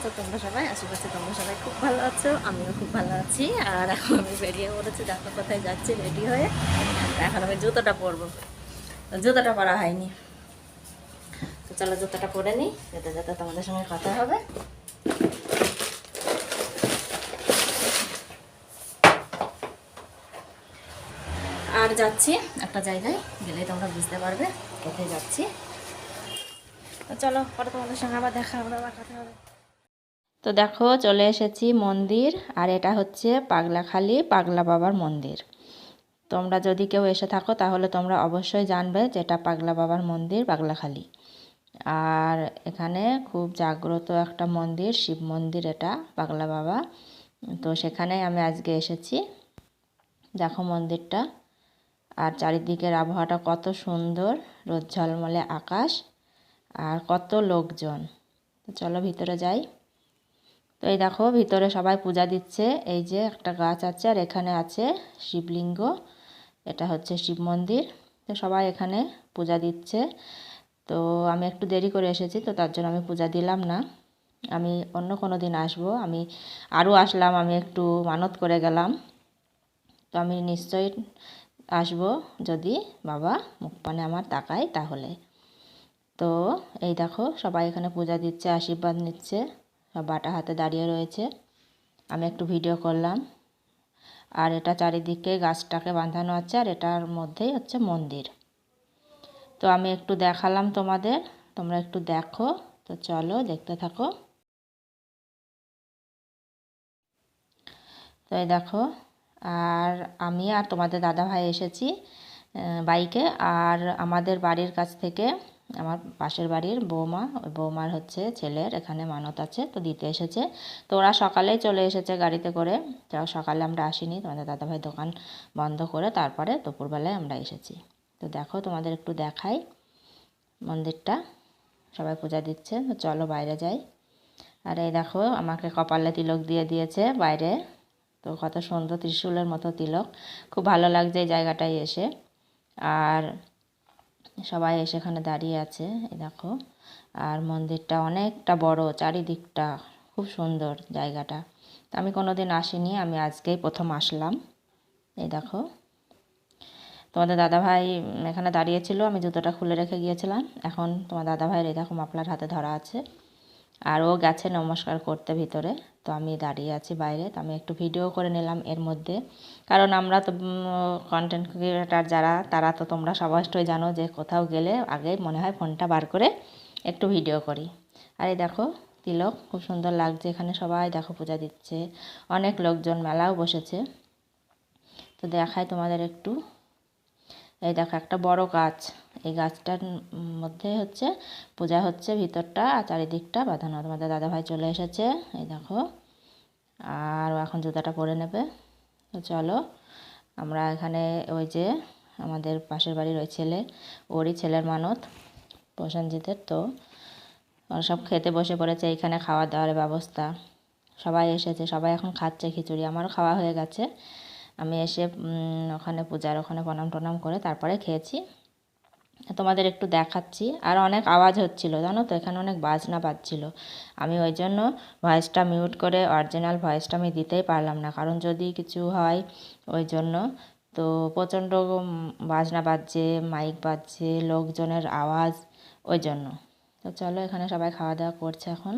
আছো তোমরা সবাই, আশা করছি তোমরা সবাই খুব ভালো আছো, আমিও খুব ভালো আছি। আর এখন আমি বেরিয়ে পড়েছি, দেখো কোথায় যাচ্ছি রেডি হয়ে। এখন আমি জুতোটা পরবো। জুতোটা পরা হয়নি। তো চলো জুতোটা পরে নিই, যেতে যেতে তোমাদের সঙ্গে কথা হবে। আর যাচ্ছি একটা জায়গায়, গেলেই তোমরা বুঝতে পারবে কোথায় যাচ্ছি। চলো পরে তোমাদের সঙ্গে আবার দেখা হবে, আবার কথা হবে। তো দেখো চলে এসেছি মন্দির, আর এটা হচ্ছে পাগলাখালি পাগলা বাবার মন্দির। তোমরা যদি কেউ এসে থাকো তাহলে তোমরা অবশ্যই জানবে যে এটা পাগলা বাবার মন্দির, পাগলাখালি। আর এখানে খুব জাগ্রত একটা মন্দির, শিব মন্দির এটা, পাগলা বাবা। তো সেখানে আমি আজকে এসেছি। দেখো মন্দিরটা, আর চারিদিকের আবহাওয়াটা কত সুন্দর, রোদ ঝলমলে আকাশ, আর কত লোকজন। চলো ভিতরে যাই। তো এই দেখো, ভিতরে সবাই পূজা দিচ্ছে। এই যে একটা গাছ আছে আর এখানে আছে শিবলিঙ্গ। এটা হচ্ছে শিব মন্দির। তো সবাই এখানে পূজা দিচ্ছে। তো আমি একটু দেরি করে এসেছি, তো তার জন্য আমি পূজা দিলাম না। আমি অন্য কোনো দিন আসব। আমি আরও আসলাম, আমি একটু মানত করে গেলাম। তো আমি নিশ্চয়ই আসব যদি বাবা মুখ পানে আমার তাকায় তাহলে। তো এই দেখো, সবাই এখানে পূজা দিচ্ছে, আশীর্বাদ নিচ্ছে। বাটা হাতে দাঁড়িয়ে রয়েছে। আমি একটু ভিডিও করলাম। আর এটা চারিদিকে গাছটাকে বাঁধানো আছে আর এটার মধ্যেই হচ্ছে মন্দির। তো আমি একটু দেখালাম তোমাদের। তোমরা একটু দেখো। তো চলো দেখতে থাকো। তো এই দেখো, আর আমি আর তোমাদের দাদা ভাই এসেছি বাইকে। আর আমাদের বাড়ির কাছ থেকে আমার পাশের বাড়ির বৌমা, ওই বৌমার হচ্ছে ছেলের, এখানে মানত আছে, তো দিতে এসেছে। তো ওরা সকালেই চলে এসেছে গাড়িতে করে। তো সকালে আমরা আসিনি, তোমাদের দাদাভাই দোকান বন্ধ করে তারপরে দুপুরবেলায় আমরা এসেছি। তো দেখো, তোমাদের একটু দেখাই মন্দিরটা। সবাই পূজা দিচ্ছে, তো চলো বাইরে যাই। আর এই দেখো, আমাকে কপালে তিলক দিয়ে দিয়েছে বাইরে। তো কত সুন্দর ত্রিশূলের মতো তিলক। খুব ভালো লাগছে এই জায়গাটায় এসে। আর সবাই এসে এখানে দাঁড়িয়ে আছে, এই দেখো। আর মন্দিরটা অনেকটা বড়, চারিদিকটা খুব সুন্দর জায়গাটা। তো আমি কোনো দিন আসিনি, আমি আজকেই প্রথম আসলাম, এই দেখো। তোমাদের দাদাভাই এখানে দাঁড়িয়েছিল, আমি জুতোটা খুলে রেখে গিয়েছিলাম। এখন তোমার দাদাভাইয়ের এই দেখো মাপলার হাতে ধরা আছে। আর ও গেছে নমস্কার করতে ভিতরে। তো আমি দাঁড়িয়ে আছি বাইরে, তো আমি একটু ভিডিও করে নিলাম এর মধ্যে। কারণ আমরা তো কন্টেন্ট ক্রিয়েটার যারা, তারা তো তোমরা সবাই জানো যে কোথাও গেলে আগে মনে হয় ফোনটা বার করে একটু ভিডিও করি। আর এই দেখো, তিলক খুব সুন্দর লাগছে এখানে সবাই। দেখো, পূজা দিচ্ছে। অনেক লোকজন, মেলাও বসেছে। তো দেখায় তোমাদের একটু। এই দেখো একটা বড় গাছ। এই গাছটার মধ্যে হচ্ছে পূজা হচ্ছে ভিতরটা আর চারিদিকটা বাঁধানো। তোমাদের দাদাভাই চলে এসেছে, এই দেখো। আর এখন জুতাটা পরে নেবে। চলো, আমরা এখানে ওই যে আমাদের পাশের বাড়ির ওই ছেলে, ওরই ছেলের মানত, প্রসেনজিতের তো। ওরা সব খেতে বসে পড়েছে এইখানে খাওয়া দাওয়ার ব্যবস্থা। সবাই এসেছে, সবাই এখন খাচ্ছে খিচুড়ি। আমারও খাওয়া হয়ে গেছে। আমি এসে ওখানে পূজার ওখানে প্রণাম টনাম করে তারপরে খেয়েছি। তোমাদের একটু দেখাচ্ছি। আর অনেক আওয়াজ হচ্ছিল, জানো তো? এখানে অনেক বাজনা বাজছিল। আমি ওই জন্য ভয়েসটা মিউট করে অরিজিনাল ভয়েসটা আমি দিতেই পারলাম না। কারণ যদি কিছু হয় ওই জন্য। তো প্রচণ্ড বাজনা বাজছে মাইক বাজছে, লোকজনের আওয়াজ, ওই জন্য। তো চলো এখানে সবাই খাওয়া দাওয়া করছে এখন।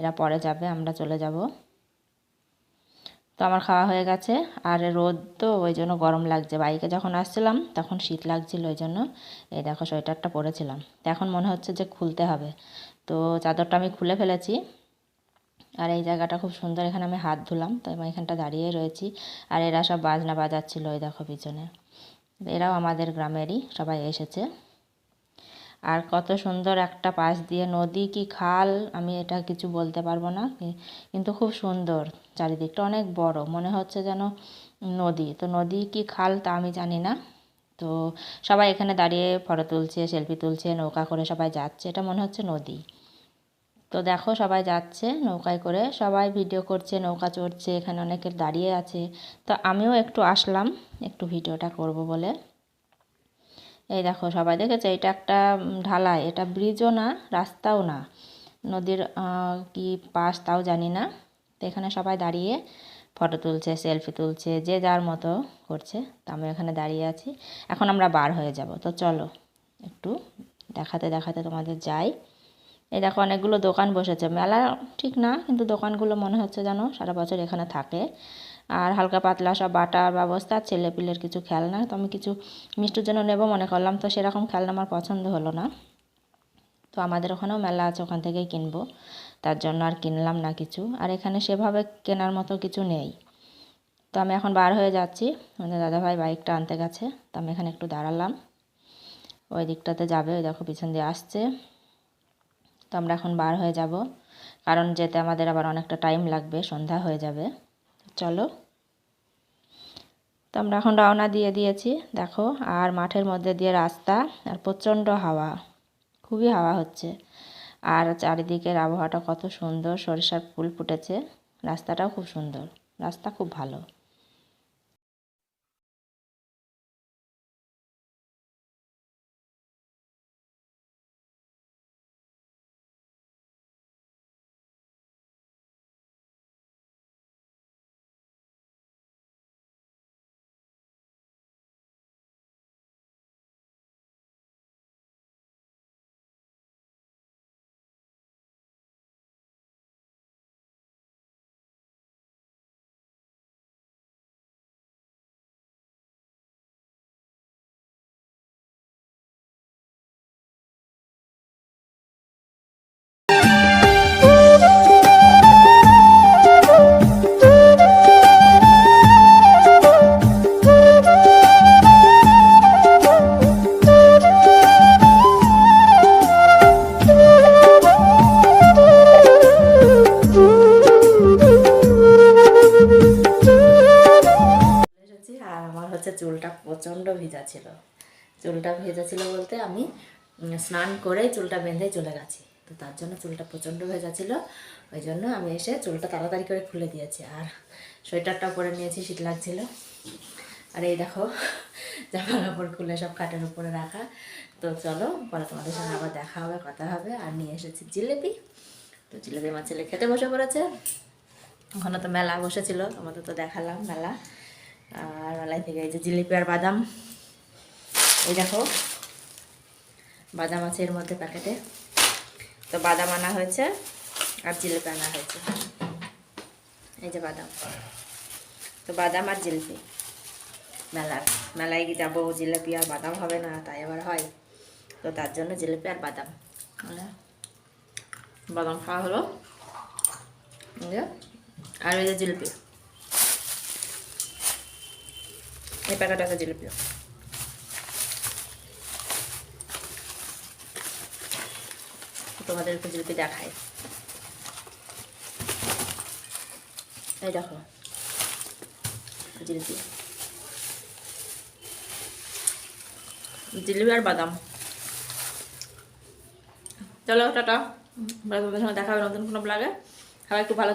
এরা পরে যাবে, আমরা চলে যাব। তো আমার খাওয়া হয়ে গেছে। আর রোদ তো ওই জন্য গরম লাগছে। বাইকে যখন আসছিলাম তখন শীত লাগছিল ওই জন্য। এই দেখো সোয়েটারটা পরেছিলাম। তো এখন মনে হচ্ছে যে খুলতে হবে। তো চাদরটা আমি খুলে ফেলেছি। আর এই জায়গাটা খুব সুন্দর। এখানে আমি হাত ধুলাম। তো আমি এখানটা দাঁড়িয়ে রয়েছি। আর এরা সব বাজনা বাজাচ্ছিল ওই দেখো পিছনে। এরাও আমাদের গ্রামেরই সবাই এসেছে। আর কত সুন্দর একটা পাশ দিয়ে নদী কি খাল, আমি এটা কিছু বলতে পারব না। কিন্তু খুব সুন্দর চারিদিকটা, অনেক বড়। মনে হচ্ছে যেন নদী। তো নদী কি খাল তা আমি জানি না। তো সবাই এখানে দাঁড়িয়ে ফটো তুলছে, সেলফি তুলছে, নৌকা করে সবাই যাচ্ছে, এটা মনে হচ্ছে নদী। তো দেখো সবাই যাচ্ছে নৌকায় করে, সবাই ভিডিও করছে, নৌকা চড়ছে, এখানে অনেকের দাঁড়িয়ে আছে। তো আমিও একটু আসলাম, একটু ভিডিওটা করব বলে। এই দেখো সবাই দেখেছে, এটা একটা ঢালাই, এটা ব্রিজও না, রাস্তাও না। নদীর কি পাশ তাও জানি না। তো এখানে সবাই দাঁড়িয়ে ফটো তুলছে সেলফি তুলছে, যে যার মতো করছে, তো আমি এখানে দাঁড়িয়ে আছি। এখন আমরা বার হয়ে যাব, তো চলো একটু দেখাতে দেখাতে তোমাদের যাই। এই দেখো অনেকগুলো দোকান বসেছে, মেলা ঠিক না, কিন্তু দোকানগুলো মনে হচ্ছে যেন সারা বছর এখানে থাকে। আর হালকা পাতলা সব বাটার ব্যবস্থা, ছেলেপিলের কিছু খেলনা, তো আমি কিছু মিষ্টির জন্য নেব মনে করলাম, তো সেরকম খেলনা আমার পছন্দ হলো না। তো আমাদের ওখানেও মেলা আছে, ওখান থেকেই কিনবো। তার জন্য আর কিনলাম না কিছু, আর এখানে সেভাবে কেনার মতো কিছু নেই। তো আমি এখন বার হয়ে যাচ্ছি আমাদের দাদাভাই বাইকটা আনতে গেছে, তো আমি এখানে একটু দাঁড়ালাম। ওই দিকটাতে যাবে, ওই দেখো পিছন দিয়ে আসছে। তো আমরা এখন বার হয়ে যাব, কারণ যেতে আমাদের আবার অনেকটা টাইম লাগবে, সন্ধ্যা হয়ে যাবে। চলো। তো আমরা এখন রওনা দিয়ে দিয়েছি। দেখো, আর মাঠের মধ্যে দিয়ে রাস্তা, আর প্রচণ্ড হাওয়া, খুবই হাওয়া হচ্ছে। আর চারিদিকের আবহাওয়াটা কত সুন্দর, সরিষার ফুল ফুটেছে। রাস্তাটাও খুব সুন্দর, রাস্তা খুব ভালো। ভিজা ছিল চুলটা ভেজা ছিল বলতে আমি স্নান করে চুলটা বেঁধে চলে গেছি। তো তার জন্য চুলটা প্রচণ্ড ভেজা ছিল। ওই জন্য আমি এসে চুলটা তাড়াতাড়ি করে খুলে দিয়েছি। আর সোয়েটারটা পরে নিয়েছি, শীত লাগছিল। আর এই দেখো জামা কাপড় খুলে সব খাটের উপরে রাখা। তো চলো, পরে তোমাদের সঙ্গে আবার দেখা হবে, কথা হবে। আর নিয়ে এসেছি জিলেপি। তো জিলেপি আমার ছেলে খেতে বসে পড়েছে। ওখানে তো মেলা বসেছিল, তোমাদের তো দেখালাম মেলা। আর মেলায় থেকে এই যে জিলিপি আর বাদাম। এই দেখো, বাদাম আছে এর মধ্যে প্যাকেটে। তো বাদাম আনা হয়েছে আর জিলিপি আনা হয়েছে। এই যে বাদাম। তো বাদাম আর জিলিপি। মেলার, মেলায় কি যাব? জিলিপি আর বাদাম হবে না, তাই আবার হয়। তো তার জন্য জিলিপি আর বাদাম। মানে বাদাম খাওয়া হলো। আর ওই যে জিলিপি। এই প্যাকেট আছে জিলিপি তোমাদের একটু জিলিপি দেখায়। এই দেখো। জিলিপি। জিলিপি আর বাদাম। চলো, টাটা। তোমাদের সঙ্গে দেখা হবে নতুন কোনো ব্লগে সবাই একটু ভালো